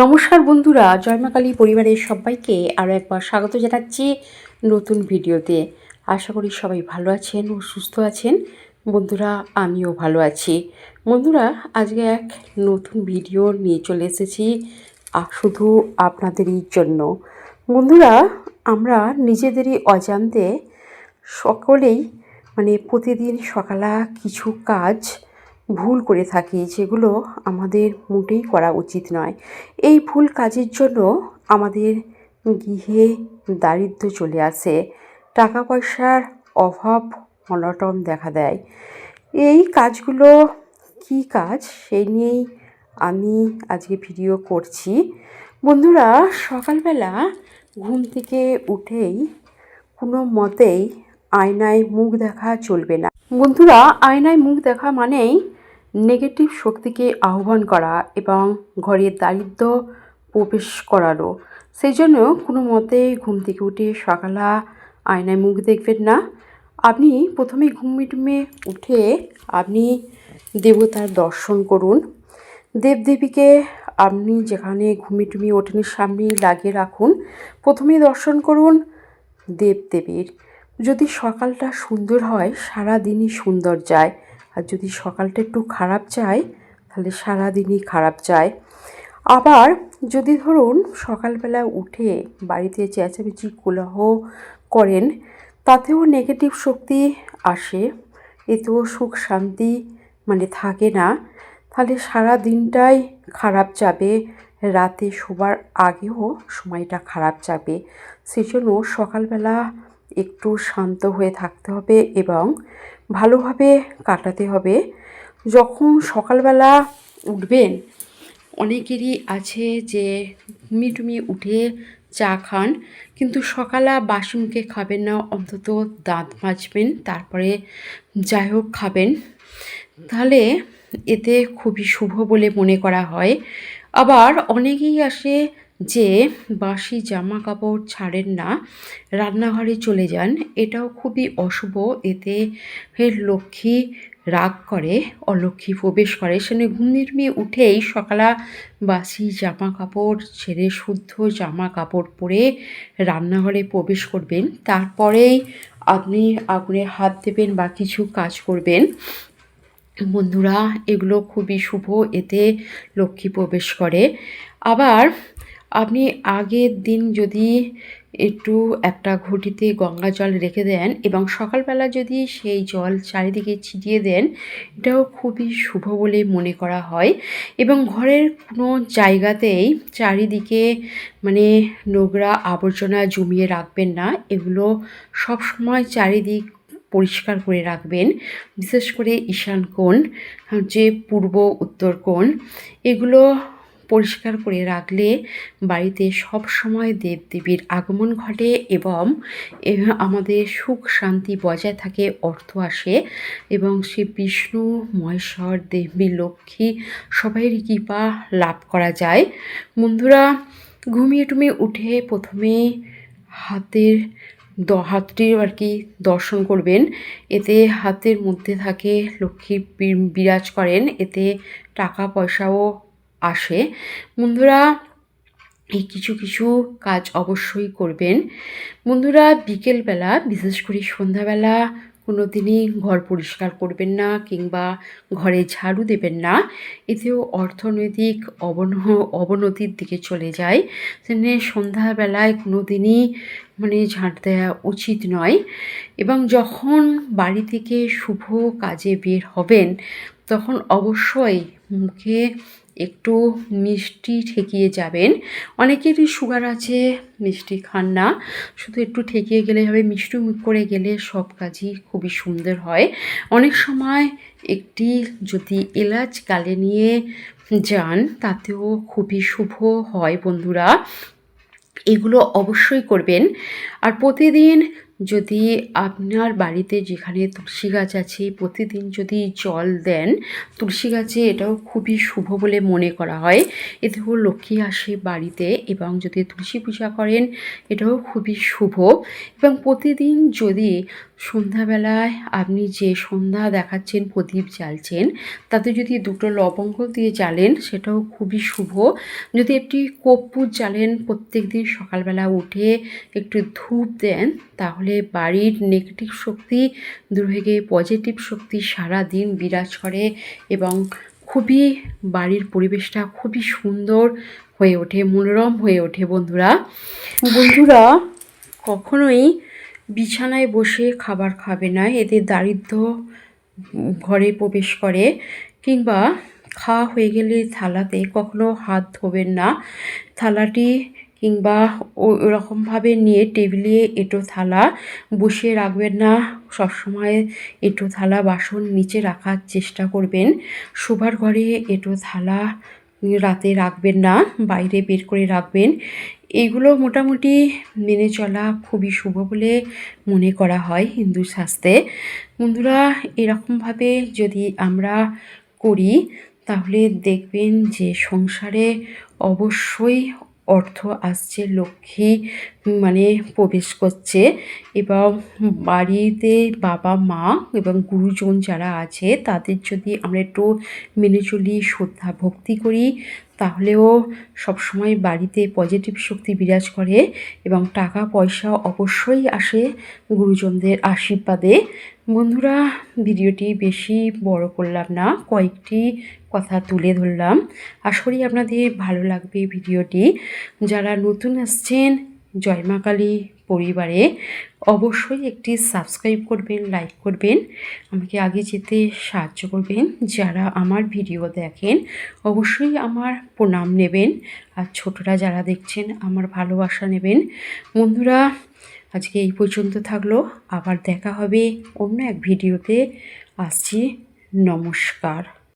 নমস্কার বন্ধুরা, জয়মাকালী পরিবারের সবাইকে আরও একবার স্বাগত জানাচ্ছি নতুন ভিডিওতে। আশা করি সবাই ভালো আছেন ও সুস্থ আছেন। বন্ধুরা, আমিও ভালো আছি। বন্ধুরা, আজকে এক নতুন ভিডিও নিয়ে চলে এসেছি শুধু আপনাদেরই জন্য। বন্ধুরা, আমরা নিজেদেরই অজান্তে সকলেই মানে প্রতিদিন সকালা কিছু কাজ ভুল করে থাকি যেগুলো আমাদের মোটেই করা উচিত নয়। এই ভুল কাজের জন্য আমাদের গৃহে দারিদ্র চলে আসে। টাকা পয়সার অভাব অনটন দেখা দেয়। এই কাজগুলো কী কাজ? সেই নিয়েই আমি আজকে ভিডিও করছি। বন্ধুরা, সকালবেলা ঘুম থেকে উঠেই কোনো মতেই আয়নায় মুখ দেখা চলবে না। বন্ধুরা, আয়নায় মুখ দেখা মানেই নেগেটিভ শক্তিকে আহ্বান করা এবং ঘরের দারিদ্র প্রবেশ করানো সেই জন্য কোনো মতে ঘুম থেকে উঠে সকালা আয়নায় মুখ দেখবেন না। আপনি প্রথমে ঘুমে টুমে উঠে আপনি দেবতার দর্শন করুন। দেবদেবীকে আপনি যেখানে ঘুমি টুমি ওঠেন সামনে লাগিয়ে রাখুন। প্রথমেই দর্শন করুন দেবদেবীর। যদি সকালটা সুন্দর হয় সারা দিনই সুন্দর যায় আর যদি সকালটা একটু খারাপ যায় তাহলে সারা দিনই খারাপ যায় আবার যদি ধরুন সকালবেলা উঠে বাড়িতে চেঁচামেচি কোলাহ করেন, তাতেও নেগেটিভ শক্তি আসে। এতেও সুখ শান্তি মানে থাকে না। তাহলে সারা দিনটাই খারাপ যাবে, রাতে শোবার আগেও সময়টা খারাপ যাবে। সেজন্য সকালবেলা একটু শান্ত হয়ে থাকতে হবে এবং ভালোভাবে কাটাতে হবে। যখন সকালবেলা উঠবেন, অনেকেরই আছে যে ঘুমিয়ে টুমিয়ে উঠে চা খান, কিন্তু সকালে বাসি মুখে খাবেন না, অন্তত দাঁত মাজবেন, তারপরে যাই হোক খাবেন। তাহলে এতে খুবই শুভ বলে মনে করা হয়। আবার অনেকেই আসে যে বাসি জামা কাপড় ছাড়েন না, রান্নাঘরে চলে যান। এটাও খুবই অশুভ। এতে লক্ষ্মী রাগ করে, অলক্ষ্মী প্রবেশ করে। সেখানে ঘুমিয়ে টুমিয়ে উঠেই সকালা বাসি জামা কাপড় ছেড়ে শুদ্ধ জামা কাপড় পরে রান্নাঘরে প্রবেশ করবেন। তারপরেই আপনি আগুনে হাত দেবেন বা কিছু কাজ করবেন। বন্ধুরা, এগুলো খুবই শুভ। এতে লক্ষ্মী প্রবেশ করে। আবার আপনি আগের দিন যদি একটু একটা ঘটিতে গঙ্গা জল রেখে দেন এবং সকালবেলা যদি সেই জল চারিদিকে ছিটিয়ে দেন, এটাও খুবই শুভ বলে মনে করা হয়। এবং ঘরের কোনো জায়গাতেই চারিদিকে মানে নোংরা আবর্জনা জমিয়ে রাখবেন না। এগুলো সব সময় চারিদিক পরিষ্কার করে রাখবেন। বিশেষ করে ঈশান কোণ যে পূর্ব, উত্তর কোণ, এগুলো পরিষ্কার করে রাখলে বাড়িতে সব সময় দেবদেবীর আগমন ঘটে এবং আমাদের সুখ শান্তি বজায় থাকে, অর্থ আসে এবং সে বিষ্ণু, মহেশ্বর, দেবী, লক্ষ্মী সবাইয়ের কৃপা লাভ করা যায়। বন্ধুরা, ঘুমিয়ে টুমিয়ে উঠে প্রথমে হাতের দ হাতটির আর কি দর্শন করবেন। এতে হাতের মধ্যে থাকে লক্ষ্মী বিরাজ করেন। এতে টাকা পয়সাও আসে। বন্ধুরা, এই কিছু কিছু কাজ অবশ্যই করবেন। বন্ধুরা, বিকেলবেলা, বিশেষ করে সন্ধ্যাবেলা কোনো দিনই ঘর পরিষ্কার করবেন না কিংবা ঘরে ঝাড়ু দেবেন না। এতেও অর্থনৈতিক অবন, অবনতির দিকে চলে যায়। সেখানে সন্ধ্যাবেলায় কোনো দিনই মানে ঝাঁট দেওয়া উচিত নয়। এবং যখন বাড়ি থেকে শুভ কাজে বের হবেন, তখন অবশ্যই মুখে একটু মিষ্টি ঠেকিয়ে যাবেন। অনেকেরই সুগার আছে, মিষ্টি খান না। শুধু একটু ঠেকিয়ে গেলে হবে, মিষ্টি মুখ করে গেলে সব কাজই খুবই সুন্দর হয়। অনেক সময় একটি যদি এলাচ গালে নিয়ে যান, তাতেও খুবই শুভ হয় বন্ধুরা। এগুলো অবশ্যই করবেন। আর প্রতিদিন যদি আপনার বাড়িতে যেখানে তুলসী গাছ আছে, প্রতিদিন যদি জল দেন, তুলসী গাছে এটাও খুবই শুভ বলে মনে করা হয়। এতেও লক্ষ্মী আসে বাড়িতে এবং যদি তুলসী পূজা করেন, এটাও খুবই শুভ। এবং প্রতিদিন যদি সন্ধ্যাবেলায় আপনি যে সন্ধ্যা দেখাচ্ছেন, প্রদীপ জ্বালছেন, তাতে যদি দুটো লবঙ্গ দিয়ে জ্বালেন, সেটাও খুবই শুভ। যদি একটি কর্পূর জ্বালেন, প্রত্যেক দিন সকালবেলা উঠে একটু ধূপ দেন, তাহলে বাড়ির নেগেটিভ শক্তি দূর হয়ে গিয়ে পজিটিভ শক্তি সারা দিন বিরাজ করে এবং খুবই বাড়ির পরিবেশটা খুবই সুন্দর হয়ে ওঠে মনোরম হয়ে ওঠে বন্ধুরা। বন্ধুরা কখনোই বিছানায় বসে খাবার খাবে না এদের দারিদ্র ঘরে প্রবেশ করে কিংবা খাওয়া হয়ে গেলে থালাতে কখনো হাত ধোবেন না। থালাটি কিংবা ওরকমভাবে নিয়ে টেবিলে এঁটো থালা বসিয়ে রাখবেন না। সবসময় এঁটো থালা বাসন নিচে রাখার চেষ্টা করবেন। শোবার ঘরে এঁটো থালা রাতে রাখবেন না, বাইরে বের করে রাখবেন। এগুলো মোটামুটি মেনে চলা খুবই শুভ বলে মনে করা হয় হিন্দু শাস্ত্রে বন্ধুরা, এরকমভাবে যদি আমরা করি, তাহলে দেখবেন যে সংসারে অবশ্যই অর্থ আসছে, লক্ষ্মী মানে প্রবেশ করছে। এবং বাড়িতে বাবা, মা এবং গুরুজন যারা আছে, তাদের যদি আমরা একটু মেনে চলি, শ্রদ্ধা, ভক্তি করি, তাহলেও সবসময় বাড়িতে পজিটিভ শক্তি বিরাজ করে এবং টাকা, পয়সা অবশ্যই আসে গুরুজনদের আশীর্বাদে। বন্ধুরা, ভিডিওটি বেশি বড় করলাম না, কয়েকটি কথা তুলে ধরলাম। আশা করি আপনাদের ভালো লাগবে ভিডিওটি। যারা নতুন আসছেন, জয় মা কালী পরিবারে অবশ্যই একটি সাবস্ক্রাইব করবেন, লাইক করবেন, আমাকে আগে যেতে সাহায্য করবেন। যারা আমার ভিডিও দেখেন, অবশ্যই আমার প্রণাম নেবেন। আর ছোটরা যারা দেখছেন, আমার ভালোবাসা নেবেন। বন্ধুরা, আজকে এই পর্যন্ত থাকল। আবার দেখা হবে অন্য এক ভিডিওতে। আসছি। নমস্কার।